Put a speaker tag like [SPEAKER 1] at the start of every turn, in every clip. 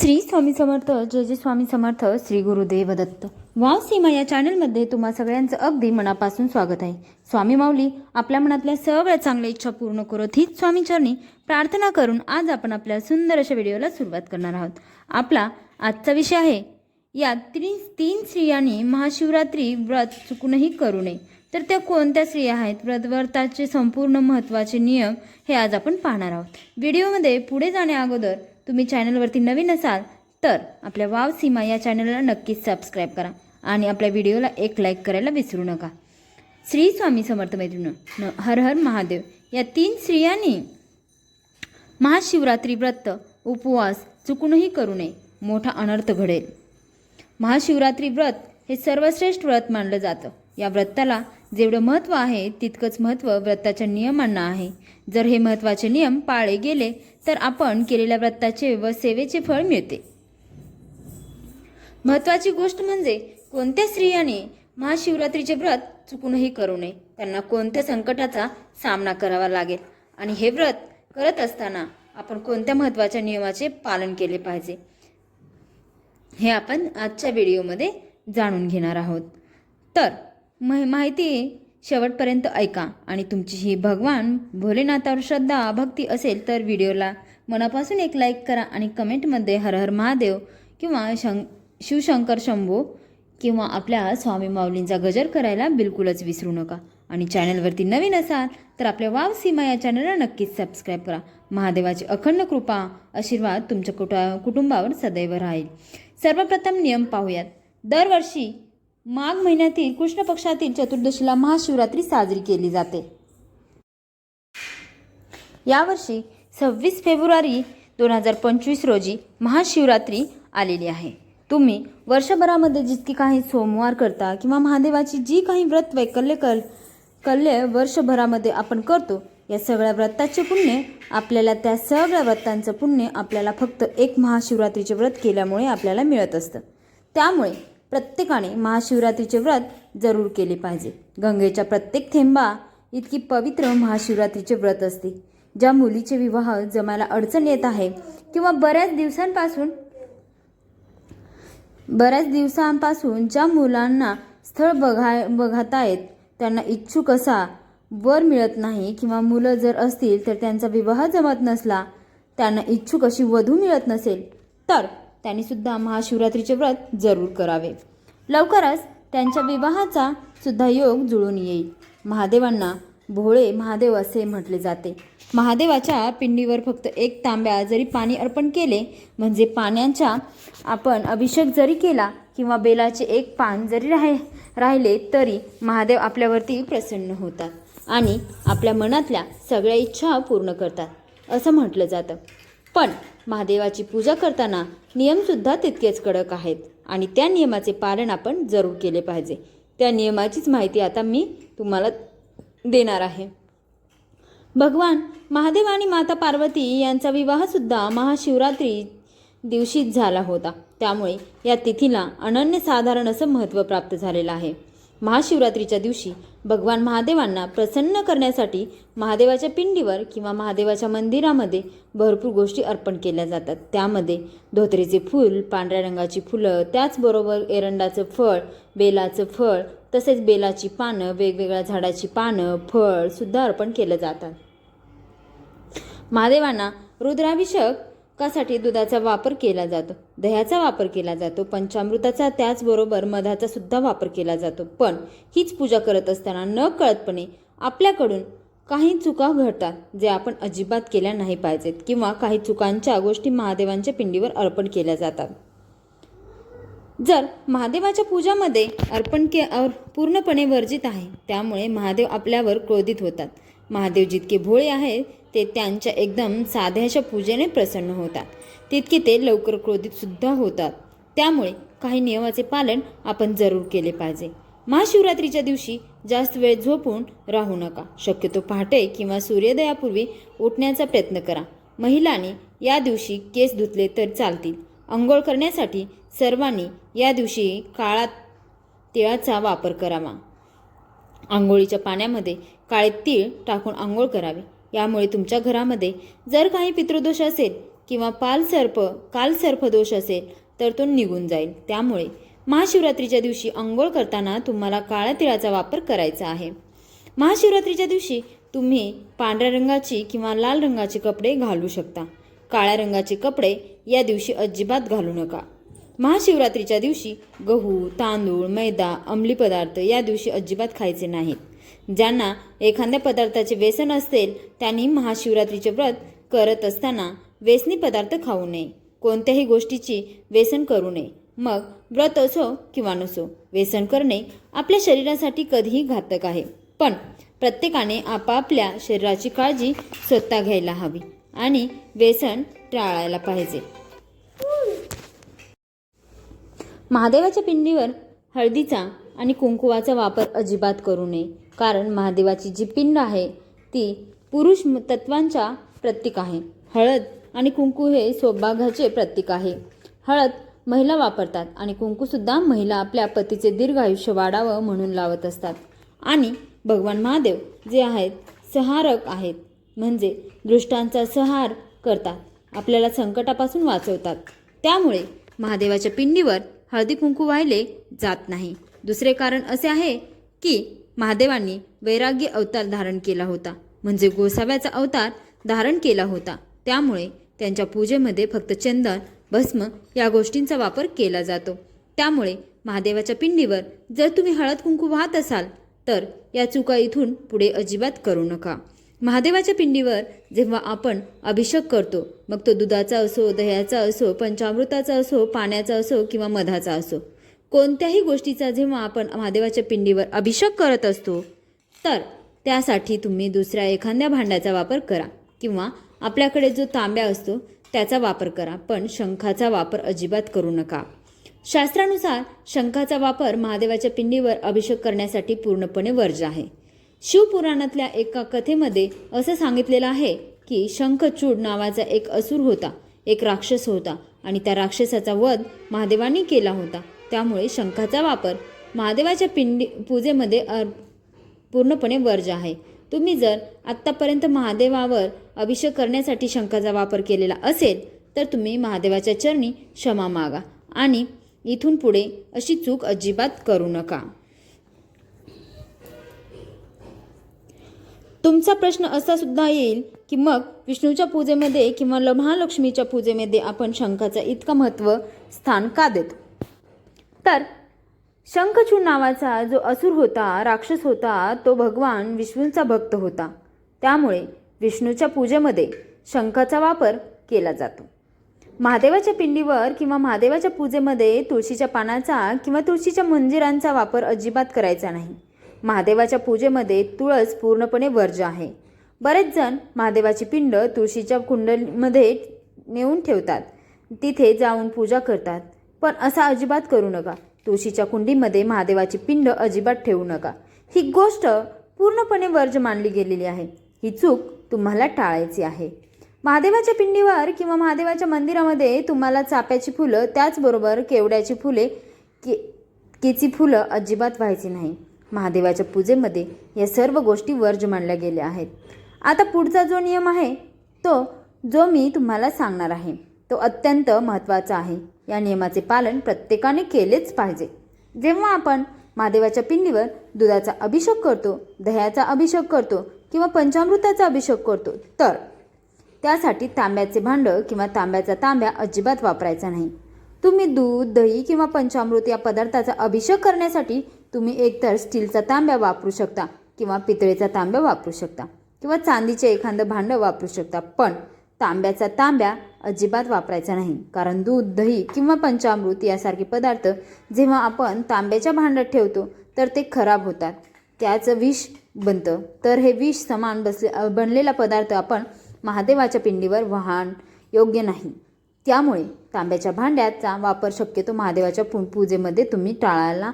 [SPEAKER 1] श्री स्वामी समर्थ जय जय स्वामी समर्थ श्री गुरुदेव दत्त वाव सीमा या चॅनलमध्ये तुम्हा सगळ्यांचं अगदी मनापासून स्वागत आहे. स्वामी माऊली आपल्या मनातल्या सगळ्या चांगल्या इच्छा पूर्ण करत हीच स्वामीचरणी प्रार्थना करून आज आपण आपल्या सुंदर अशा व्हिडिओला सुरुवात करणार आहोत. आपला आजचा विषय आहे या तीन तीन स्त्रियांनी महाशिवरात्री व्रत चुकूनही करू नये. तर त्या कोणत्या स्त्रिया आहेत? व्रत व्रताचे संपूर्ण महत्त्वाचे नियम हे आज आपण पाहणार आहोत. व्हिडिओमध्ये पुढे जाण्या अगोदर तुम्ही चॅनलवरती नवीन असाल तर आपल्या वाव सीमा या चॅनलला नक्कीच सबस्क्राईब करा आणि आपल्या व्हिडिओला एक लाईक करायला विसरू नका. श्री स्वामी समर्थ मैत्रिणी हर हर महादेव. या तीन स्त्रियांनी महाशिवरात्री व्रत उपवास चुकूनही करू नये. मोठा अनर्थ घडेल. महाशिवरात्री व्रत हे सर्वश्रेष्ठ व्रत मानलं जातं. या व्रताला जेवढं महत्त्व आहे तितकंच महत्त्व व्रताच्या नियमांना आहे. जर हे महत्त्वाचे नियम पाळले गेले तर आपण केलेल्या व्रताचे व सेवेचे फळ मिळते. महत्त्वाची गोष्ट म्हणजे कोणत्या स्त्रियाने महाशिवरात्रीचे व्रत चुकूनही करू नये. त्यांना कोणत्या संकटाचा सामना करावा लागेल? आणि हे व्रत करत असताना आपण कोणत्या महत्त्वाच्या नियमाचे पालन केले पाहिजे? हे आपण आजच्या व्हिडिओमध्ये जाणून घेणार आहोत. तर मा माहिती शेवटपर्यंत ऐका. आणि तुमची ही भगवान भोलेनाथावर श्रद्धा भक्ती असेल तर व्हिडिओला मनापासून एक लाईक करा आणि कमेंटमध्ये हर हर महादेव किंवा शं शिवशंकर शंभो किंवा आपल्या स्वामी माऊलींचा गजर करायला बिलकुलच विसरू नका. आणि चॅनलवरती नवीन असाल तर आपल्या वाव सीमा या चॅनलला नक्कीच सबस्क्राईब करा. महादेवाची अखंड कृपा आशीर्वाद तुमच्या कुटा कुटुंबावर सदैव राहील. सर्वप्रथम नियम पाहूयात. दरवर्षी माघ महिन्यातील कृष्ण पक्षातील चतुर्दशीला महाशिवरात्री साजरी केली जाते. यावर्षी सव्वीस फेब्रुवारी दोन हजार पंचवीस रोजी महाशिवरात्री आलेली आहे. तुम्ही वर्षभरामध्ये जितकी काही सोमवार करता किंवा महादेवाची जी काही व्रत वैकल्य कल कल्य वर्षभरामध्ये आपण करतो या सगळ्या व्रताचे पुण्य आपल्याला त्या सगळ्या व्रतांचं पुण्य आपल्याला फक्त एक महाशिवरात्रीचे व्रत केल्यामुळे आपल्याला मिळत असतं. त्यामुळे प्रत्येकाने महाशिवरात्रीचे व्रत जरूर केले पाहिजे. गंगेच्या प्रत्येक थेंबा इतकी पवित्र महाशिवरात्रीचे व्रत असते. ज्या मुलीचे विवाह जमायला अडचण येत आहे किंवा बऱ्याच दिवसांपासून बऱ्याच दिवसांपासून ज्या मुलांना स्थळ बघाय बघता येत त्यांना इच्छुक असा वर मिळत नाही किंवा मुलं जर असतील तर त्यांचा विवाह जमत नसला त्यांना इच्छुक अशी वधू मिळत नसेल तर त्यांनीसुद्धा महाशिवरात्रीचे व्रत जरूर करावे. लवकरच त्यांच्या विवाहाचा सुद्धा योग जुळून येईल. महादेवांना भोळे महादेव असे म्हटले जाते. महादेवाच्या पिंडीवर फक्त एक तांब्या जरी पाणी अर्पण केले म्हणजे पाण्याचा आपण अभिषेक जरी केला किंवा बेलाचे एक पान जरी राह राहिले तरी महादेव आपल्यावरती प्रसन्न होतात आणि आपल्या मनातल्या सगळ्या इच्छा पूर्ण करतात असं म्हटलं जातं. पण महादेवाची पूजा करताना नियमसुद्धा तितकेच कडक आहेत. आणि त्या नियमाचे पालन आपण जरूर केले पाहिजे. त्या नियमाचीच माहिती आता मी तुम्हाला देणार आहे. भगवान महादेव आणि माता पार्वती यांचा विवाहसुद्धा महाशिवरात्री दिवशीच झाला होता. त्यामुळे या तिथीला अनन्यसाधारण असं महत्त्व प्राप्त झालेलं आहे. महाशिवरात्रीच्या दिवशी भगवान महादेवांना प्रसन्न करण्यासाठी महादेवाच्या पिंडीवर किंवा महादेवाच्या मंदिरामध्ये भरपूर गोष्टी अर्पण केल्या जातात. त्यामध्ये धोत्रेचे फूल पांढऱ्या रंगाची फुलं त्याचबरोबर एरंडाचं फळ बेलाचं फळ तसेच बेलाची पानं वेगवेगळ्या झाडाची पानं फळसुद्धा अर्पण केलं जातात. महादेवांना रुद्राभिषेक रुद्राभिषेकासाठी दुधाचा वापर केला जातो. दह्याचा वापर केला जातो. पंचामृताचा त्याचबरोबर मधाचा सुद्धा वापर केला जातो. पण हीच पूजा करत असताना न कळतपणे आपल्याकडून काही चुका घडतात जे आपण अजिबात केल्या नाही पाहिजेत किंवा काही चुकांच्या गोष्टी महादेवांच्या पिंडीवर अर्पण केल्या जातात. जर महादेवाच्या पूजामध्ये अर्पण के अर- पूर्णपणे वर्जित आहे त्यामुळे महादेव आपल्यावर क्रोधित होतात. महादेव जितके भोळे आहेत ते त्यांच्या एकदम साध्याशा पूजेने प्रसन्न होतात. तितके ते लवकर क्रोधित सुद्धा होतात. त्यामुळे काही नियमाचे पालन आपण जरूर केले पाहिजे. महाशिवरात्रीच्या दिवशी जास्त वेळ झोपून राहू नका. शक्यतो पहाटे किंवा सूर्योदयापूर्वी उठण्याचा प्रयत्न करा. महिलांनी या दिवशी केस धुतले तर चालतील. आंघोळ करण्यासाठी सर्वांनी या दिवशी काळा तिळाचा वापर करावा. आंघोळीच्या पाण्यामध्ये काळे तीळ टाकून आंघोळ करावे. यामुळे तुमच्या घरामध्ये जर काही पितृदोष असेल किंवा पालसर्प कालसर्प दोष असेल तर तो निघून जाईल. त्यामुळे महाशिवरात्रीच्या दिवशी आंघोळ करताना तुम्हाला काळ्या तिळाचा वापर करायचा आहे. महाशिवरात्रीच्या दिवशी तुम्ही पांढऱ्या रंगाची किंवा लाल रंगाचे कपडे घालू शकता. काळ्या रंगाचे कपडे या दिवशी अजिबात घालू नका. महाशिवरात्रीच्या दिवशी गहू तांदूळ मैदा अंमली पदार्थ या दिवशी अजिबात खायचे नाहीत. ज्यांना एखाद्या पदार्थाचे व्यसन असेल त्यांनी महाशिवरात्रीचे व्रत करत असताना व्यसनी पदार्थ खाऊ नये. कोणत्याही गोष्टीची व्यसन करू नये. मग व्रत असो किंवा नसो व्यसन करणे आपल्या शरीरासाठी कधीही घातक आहे. पण प्रत्येकाने आपापल्या शरीराची काळजी स्वतः घ्यायला हवी आणि व्यसन टाळायला पाहिजे. महादेवाच्या पिंडीवर हळदीचा आणि कुंकुवाचा वापर अजिबात करू नये. कारण महादेवाची जी पिंड आहे ती पुरुष तत्वांच्या प्रतीक आहे. हळद आणि कुंकू हे सौभाग्याचे प्रतीक आहे. हळद महिला वापरतात आणि कुंकूसुद्धा महिला आपल्या पतीचे दीर्घ आयुष्य वाढावं म्हणून लावत असतात. आणि भगवान महादेव जे आहेत सहारक आहेत म्हणजे दृष्टांचा सहार करतात आपल्याला संकटापासून वाचवतात. त्यामुळे महादेवाच्या पिंडीवर हळदी कुंकू वाहिले जात नाही. दुसरे कारण असे आहे की महादेवांनी वैराग्य अवतार धारण केला होता. म्हणजे गोसाव्याचा अवतार धारण केला होता. त्यामुळे त्यांच्या पूजेमध्ये फक्त चंदन भस्म या गोष्टींचा वापर केला जातो. त्यामुळे महादेवाच्या पिंडीवर जर तुम्ही हळद कुंकू वाहत असाल तर या चुका इथून पुढे अजिबात करू नका. महादेवाच्या पिंडीवर जेव्हा आपण अभिषेक करतो मग तो दुधाचा असो दह्याचा असो पंचामृताचा असो पाण्याचा असो किंवा मधाचा असो कोणत्याही गोष्टीचा जेव्हा आपण महादेवाच्या पिंडीवर अभिषेक करत असतो तर त्यासाठी तुम्ही दुसऱ्या एखाद्या भांड्याचा वापर करा किंवा आपल्याकडे जो तांब्या असतो त्याचा वापर करा पण शंखाचा वापर अजिबात करू नका. शास्त्रानुसार शंखाचा वापर महादेवाच्या पिंडीवर अभिषेक करण्यासाठी पूर्णपणे वर्ज आहे. शिवपुराणातल्या एका कथेमध्ये असं सांगितलेलं आहे की शंखचूड नावाचा एक असुर होता एक राक्षस होता आणि त्या राक्षसाचा वध महादेवाने केला होता. त्यामुळे शंखाचा वापर महादेवाच्या पिंडी पूजेमध्ये अ- पूर्णपणे वर्ज आहे. तुम्ही जर आत्तापर्यंत महादेवावर अभिषेक करण्यासाठी शंखाचा वापर केलेला असेल तर तुम्ही महादेवाच्या चरणी क्षमा मागा आणि इथून पुढे अशी चूक अजिबात करू नका. तुमचा प्रश्न असा सुद्धा येईल की मग विष्णूच्या पूजेमध्ये किंवा ल- महालक्ष्मीच्या पूजेमध्ये आपण शंखाचं इतकं महत्त्व स्थान का देतो? तर शंखचूड नावाचा जो असुर होता राक्षस होता तो भगवान विष्णूंचा भक्त होता. त्यामुळे विष्णूच्या पूजेमध्ये शंखाचा वापर केला जातो. महादेवाच्या पिंडीवर किंवा महादेवाच्या पूजेमध्ये तुळशीच्या पानाचा किंवा तुळशीच्या मंजिरांचा वापर अजिबात करायचा नाही. महादेवाच्या पूजेमध्ये तुळस पूर्णपणे वर्ज आहे. बरेच जण महादेवाची पिंड तुळशीच्या कुंडलीमध्ये नेऊन ठेवतात. तिथे जाऊन पूजा करतात. पण असा अजिबात करू नका. तुळशीच्या कुंडीमध्ये महादेवाची पिंड अजिबात ठेवू नका. ही गोष्ट पूर्णपणे वर्ज मानली गेलेली आहे. ही चूक तुम्हाला टाळायची आहे. महादेवाच्या पिंडीवर किंवा महादेवाच्या मंदिरामध्ये तुम्हाला चाप्याची फुलं त्याचबरोबर केवड्याची फुले के केची फुलं अजिबात व्हायची नाही. महादेवाच्या पूजेमध्ये या सर्व गोष्टी वर्ज मानल्या गेल्या आहेत. आता पुढचा जो नियम आहे तो जो मी तुम्हाला सांगणार आहे. तो अत्यंत महत्त्वाचा आहे. या नियमाचे पालन प्रत्येकाने केलेच पाहिजे. जेव्हा आपण महादेवाच्या पिंडीवर दुधाचा अभिषेक करतो दह्याचा अभिषेक करतो किंवा पंचामृताचा अभिषेक करतो तर त्यासाठी तांब्याचे भांडं किंवा तांब्याचा तांब्या अजिबात वापरायचा नाही. तुम्ही दूध दही किंवा पंचामृत या पदार्थाचा अभिषेक करण्यासाठी तुम्ही एकतर स्टीलचा तांब्या वापरू शकता किंवा पितळेचा तांब्या वापरू शकता किंवा चांदीचे एखादं भांडं वापरू शकता. पण तांब्याचा तांब्या अजिबात वापरायचा नाही. कारण दूध दही किंवा पंचामृत यासारखे पदार्थ जेव्हा आपण तांब्याच्या भांड्यात ठेवतो तर ते खराब होतात. त्याचं विष बनतं. तर हे विष समान बसले बनलेला पदार्थ आपण महादेवाच्या पिंडीवर वाहन योग्य नाही. त्यामुळे तांब्याच्या भांड्याचा वापर शक्यतो महादेवाच्या पूजेमध्ये तुम्ही टाळायला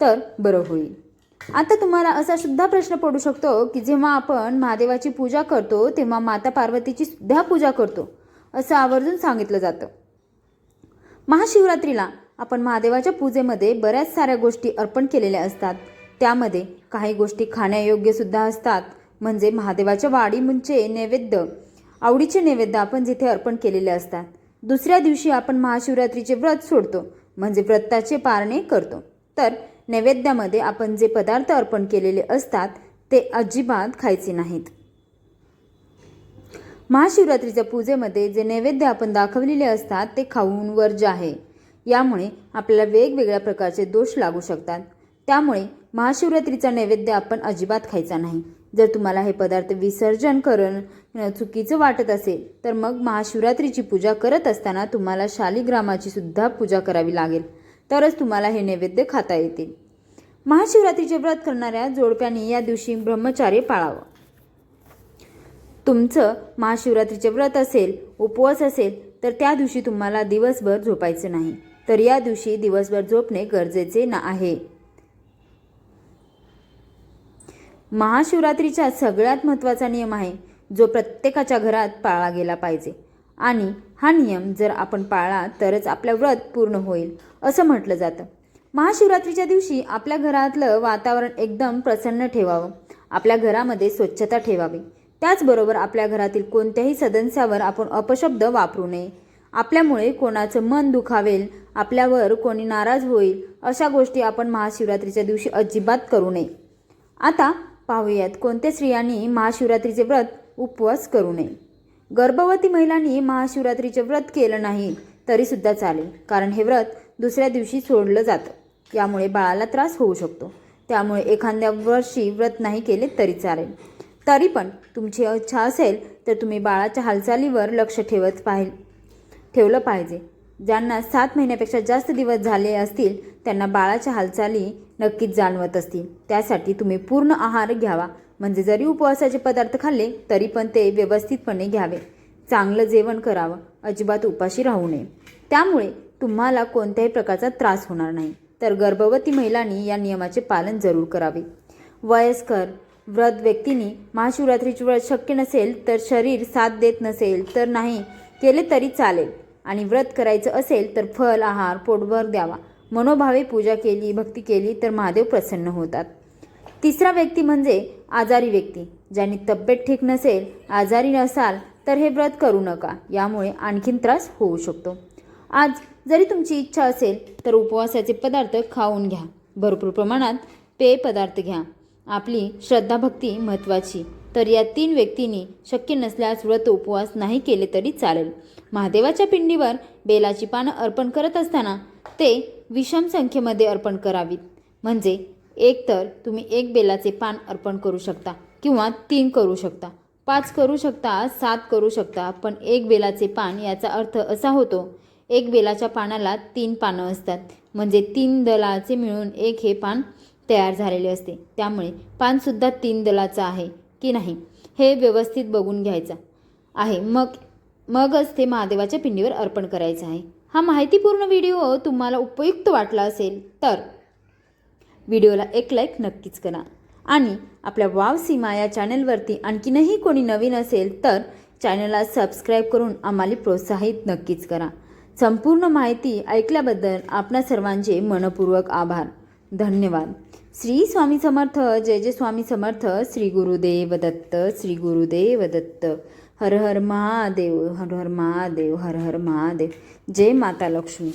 [SPEAKER 1] तर बरं होईल. आता तुम्हाला असा सुद्धा प्रश्न पडू शकतो की जेव्हा आपण महादेवाची पूजा करतो तेव्हा माता पार्वतीची सुद्धा पूजा करतो असं आवर्जून सांगितलं जातं. महाशिवरात्रीला आपण महादेवाच्या पूजेमध्ये बऱ्याच साऱ्या गोष्टी अर्पण केलेल्या असतात. त्यामध्ये काही गोष्टी खाण्यायोग्य सुद्धा असतात. म्हणजे महादेवाच्या वाडी म्हणजे नैवेद्य आवडीचे नैवेद्य आपण जिथे अर्पण केलेले असतात. दुसऱ्या दिवशी आपण महाशिवरात्रीचे व्रत सोडतो म्हणजे व्रताचे पारणे करतो. तर नैवेद्यामध्ये आपण जे पदार्थ अर्पण केलेले असतात ते अजिबात खायचे नाहीत. महाशिवरात्रीच्या पूजेमध्ये जे नैवेद्य आपण दाखवलेले असतात ते खाऊन वर्ज आहे यामुळे आपल्याला वेगवेगळ्या प्रकारचे दोष लागू शकतात. त्यामुळे महाशिवरात्रीचा नैवेद्य आपण अजिबात खायचा नाही. जर तुम्हाला हे पदार्थ विसर्जन करणं चुकीचं वाटत असेल तर मग महाशिवरात्रीची पूजा करत असताना तुम्हाला शालिग्रामाची सुद्धा पूजा करावी लागेल. तरच तुम्हाला हे नैवेद्य खाता येतील. महाशिवरात्रीचे व्रत करणाऱ्या जोडप्यांनी या दिवशी ब्रह्मचार्य पाळावं. तुमचं महाशिवरात्रीचे व्रत असेल उपवास असेल तर त्या दिवशी तुम्हाला दिवसभर झोपायचं नाही. तर या दिवशी दिवसभर झोपणे गरजेचे ना आहे. महाशिवरात्रीचा सगळ्यात महत्त्वाचा नियम आहे जो प्रत्येकाच्या घरात पाळला गेला पाहिजे. आणि हा नियम जर आपण पाळला तरच आपलं व्रत पूर्ण होईल असं म्हटलं जातं. महाशिवरात्रीच्या दिवशी आपल्या घरातलं वातावरण एकदम प्रसन्न ठेवावं. आपल्या घरामध्ये स्वच्छता ठेवावी. त्याचबरोबर आपल्या घरातील कोणत्याही सदस्यावर आपण अपशब्द वापरू नये. आपल्यामुळे कोणाचं मन दुखावेल आपल्यावर कोणी नाराज होईल अशा गोष्टी आपण महाशिवरात्रीच्या दिवशी अजिबात करू नये. आता पाहूयात कोणत्या स्त्रियांनी महाशिवरात्रीचे व्रत उपवास करू नये. गर्भवती महिलांनी महाशिवरात्रीचे व्रत केलं नाही तरीसुद्धा चालेल. कारण हे व्रत दुसऱ्या दिवशी सोडलं जातं. यामुळे बाळाला त्रास होऊ शकतो. त्यामुळे एखाद्या वर्षी व्रत नाही केले तरी चालेल. तरी पण तुमची इच्छा असेल तर तुम्ही बाळाच्या हालचालीवर लक्ष ठेवत पाहिजे ठेवलं पाहिजे. ज्यांना सात महिन्यापेक्षा जास्त दिवस झाले असतील त्यांना बाळाच्या हालचाली नक्कीच जाणवत असतील. त्यासाठी तुम्ही पूर्ण आहार घ्यावा. म्हणजे जरी उपवासाचे पदार्थ खाल्ले तरी पण ते व्यवस्थितपणे घ्यावे. चांगलं जेवण करावं. अजिबात उपाशी राहू नये. त्यामुळे तुम्हाला कोणत्याही प्रकारचा त्रास होणार नाही. तर गर्भवती महिलांनी या नियमाचे पालन जरूर करावे. वयस्कर व्रत व्यक्तींनी महाशिवरात्रीचे व्रत शक्य नसेल तर शरीर साथ देत नसेल तर नाही केले तरी चालेल. आणि व्रत करायचं असेल तर फल आहार पोटभर द्यावा. मनोभावे पूजा केली भक्ती केली तर महादेव प्रसन्न होतात. तिसरा व्यक्ती म्हणजे आजारी व्यक्ती. ज्यांनी तब्येत ठीक नसेल आजारी नसाल तर हे व्रत करू नका. यामुळे आणखीन त्रास होऊ शकतो. आज जरी तुमची इच्छा असेल तर उपवासाचे पदार्थ खाऊन घ्या. भरपूर प्रमाणात पेय पदार्थ घ्या. आपली श्रद्धाभक्ती महत्त्वाची. तर या तीन व्यक्तींनी शक्य नसल्यास व्रत उपवास नाही केले तरी चालेल. महादेवाच्या पिंडीवर बेलाची पानं अर्पण करत असताना ते विषम संख्येमध्ये अर्पण करावीत. म्हणजे एक तर तुम्ही एक बेलाचे पान अर्पण करू शकता किंवा तीन करू शकता. पाच करू शकता सात करू शकता पण एक बेलाचे पान याचा अर्थ असा होतो एक बेलाच्या पानाला तीन पानं असतात. म्हणजे तीन दलाचे मिळून एक हे पान तयार झालेले असते. त्यामुळे पानसुद्धा तीन दलाचं आहे की नाही हे व्यवस्थित बघून घ्यायचं आहे. मग मगच ते महादेवाच्या पिंडीवर अर्पण करायचं आहे. हा माहितीपूर्ण व्हिडिओ तुम्हाला उपयुक्त वाटला असेल तर व्हिडिओला एक लाईक नक्कीच करा. आणि आपल्या वाव सीमा या चॅनलवरती आणखीनही कोणी नवीन असेल तर चॅनलला सबस्क्राईब करून आम्हाला प्रोत्साहित नक्कीच करा. संपूर्ण माहिती ऐकल्याबद्दल आपणा सर्वांचे मनपूर्वक आभार. धन्यवाद. श्री स्वामी समर्थ जय जय स्वामी समर्थ श्री गुरुदेव दत्त श्री गुरुदेव दत्त. हर हर महादेव हर हर महादेव हर हर महादेव. जय माता लक्ष्मी.